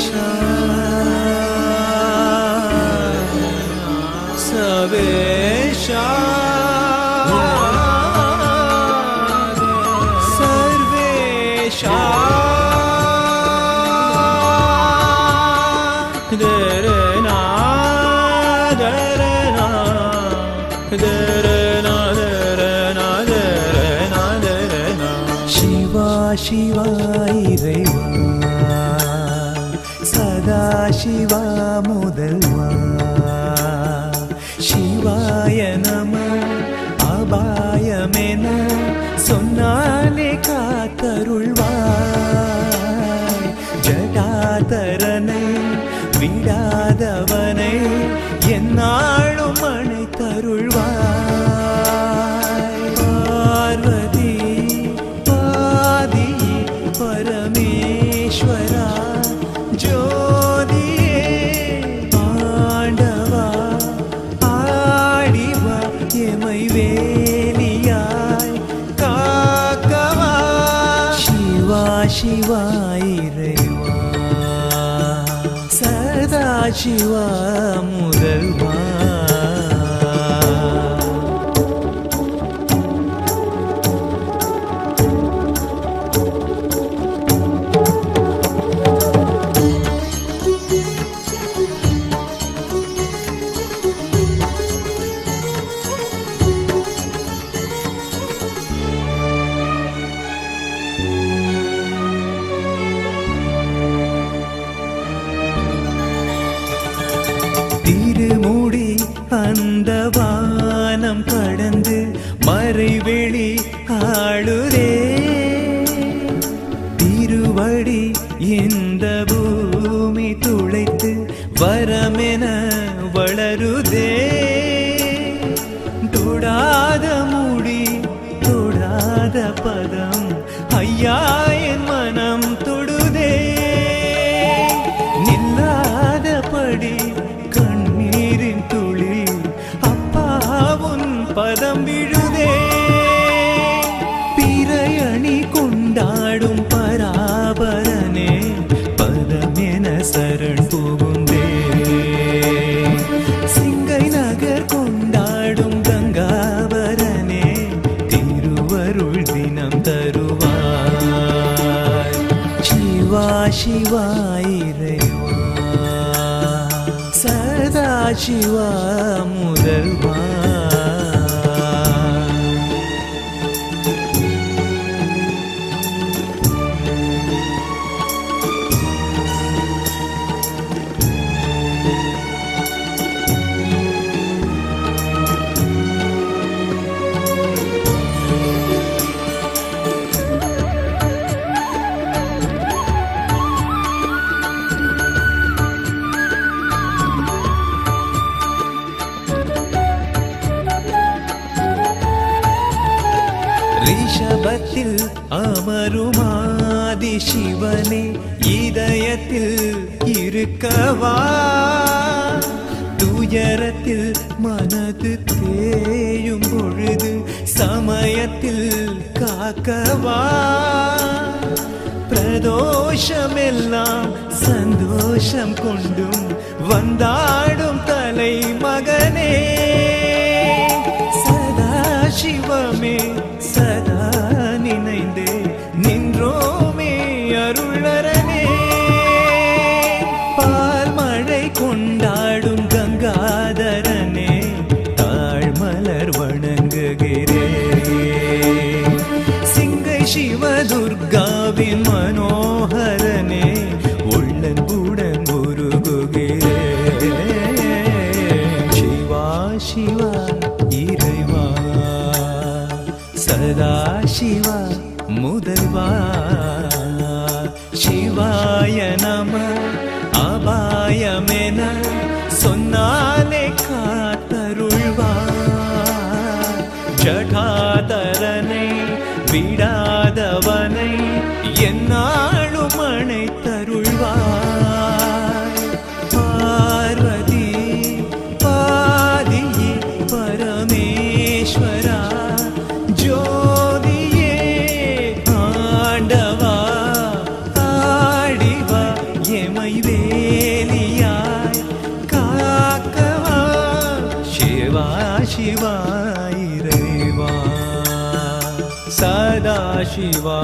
சர்வேஷா சர்வேஷா சர்வேஷா தரனா தரனா தரனா தரனா தரனா தரனா சிவா சிவா இறைவா சதா சிவா முதல்வா சிவாய நம அபாயமென சொன்னாலே காத்தருள்வாய். ஜடாதரனை விடாதவனை என்னாலும் அணைத்தருள்வாய். பார்வதி பாதி பரமேஸ்வரா. சிவா சிவா சதா சிவா முதல்வா. திருமுடி அந்த வானம் கடந்து மறைவெளி ஆளுதே. திருவடி இந்த பூமி துளைத்து வரமென வளருதே. தொடாத முடி தொடாத பதம் ஐயா கொண்டாடும் பராபரனே பதமென சரண் புகுந்தே. சிங்கை நகர் கொண்டாடும் கங்காவரனே திருவருள் தினம் தருவாய். சிவா சிவா இறைவா. சதா அமருமாதி சிவனே இதயத்தில் இருக்கவா? துயரத்தில் மனது தேயும் பொழுது சமயத்தில் காக்கவா? பிரதோஷமெல்லாம் சந்தோஷம் கொண்டும் வந்தாடும் தலை சிங்கை சிவதுர்காவின் மனோகரனே உள்ளன்புடன் உருகுகிறே சிவா சிவா இறைவா சதா சிவா முதல்வா சிவாய நம அபாயமென சொன்னாலே காத்தருள்வா ஜடாதரனை அழைக்காதவனை என்னாலும் அணைத்தருள்வாய். பார்வதி பாதியே பரமேஸ்வரா ஜோதியே ஆண்டவா ஆடிவா எமை வேலியாய் காக்கவா சிவா சிவாயே. முதல்வா